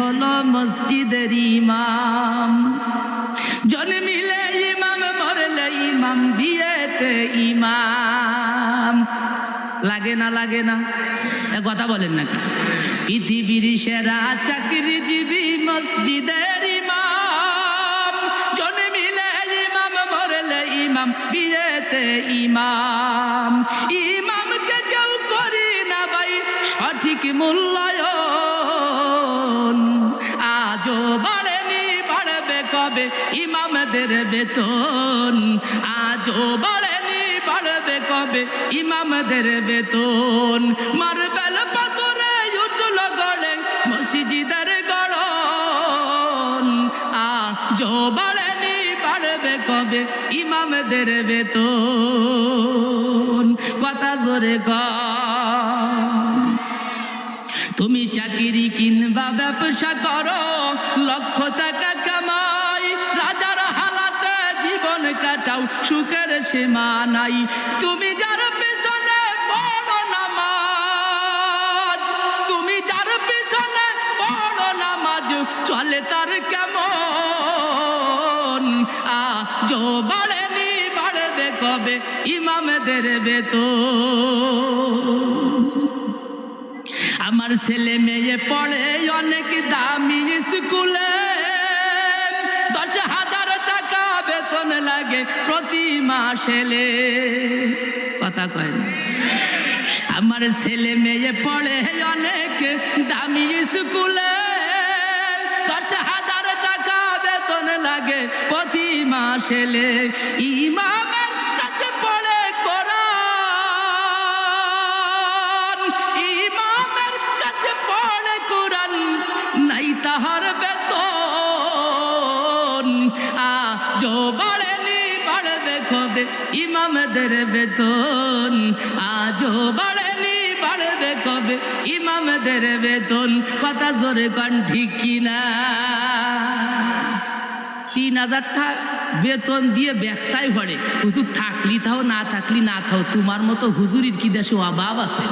হলো মসজিদের ইমাম। জন্মিলে ইমাম, মরলে ইমাম, বিয়েতে ইমাম। লাগে না লাগে না। কথা বলেন নাকি? পৃথিবীর সেরা চাকরিজীবী মসজিদের ইমাম। জন্মিলে ইমাম, মরলে ইমাম, বিয়েতে ইমাম। ইমামকে কেউ করি না ভাই, সঠিক মূল্যায়ন। কবে ইমামদের বেতন। আজও বাড়েনি, বাড়বে কবে ইমামদের বেতন? মার্বেল পাথরে উঠল গড়ে, মসজিদের গড়ন। আজও বাড়েনি, বাড়বে কবে ইমামদের বেতন? কথা জোরে গন তুমি চাকরি কিনবা ব্যবসা করো, লক্ষ টাকা কাটাও সুখের সীমা নাই। তুমি যার পেছনে বড় নামাজ, তুমি যার পেছনে বড় নামাজ, চলে তার কেমন? আ জো বাড়েনি বাড়বে কবে ইমামদের বেতন? আমার ছেলে মেয়ে পড়ে অনেক দামি স্কুলে। লাগে প্রতি মাসেলে কথা কয়। আমার ছেলে মেয়ে পড়ে অনেক দামি স্কুলে। দশ হাজার টাকা বেতন লাগে প্রতি মাসেলে ইমামের কাছে পড়ে নাই তাহার বেতন। আ জো বাড়েনি কবে ইমামদের বেতন। আজও বাড়েনি, বাড়বে কবে? ইমামদের বেতন কথা জোরে কন, ঠিক কিনা? তিন হাজার টাকা বেতন দিয়ে ব্যবসায় ভরে। হুজুর, থাকলি তাও না থাকলি না থাও, তোমার মতো হুজুরির কি দেশে অভাব আছে?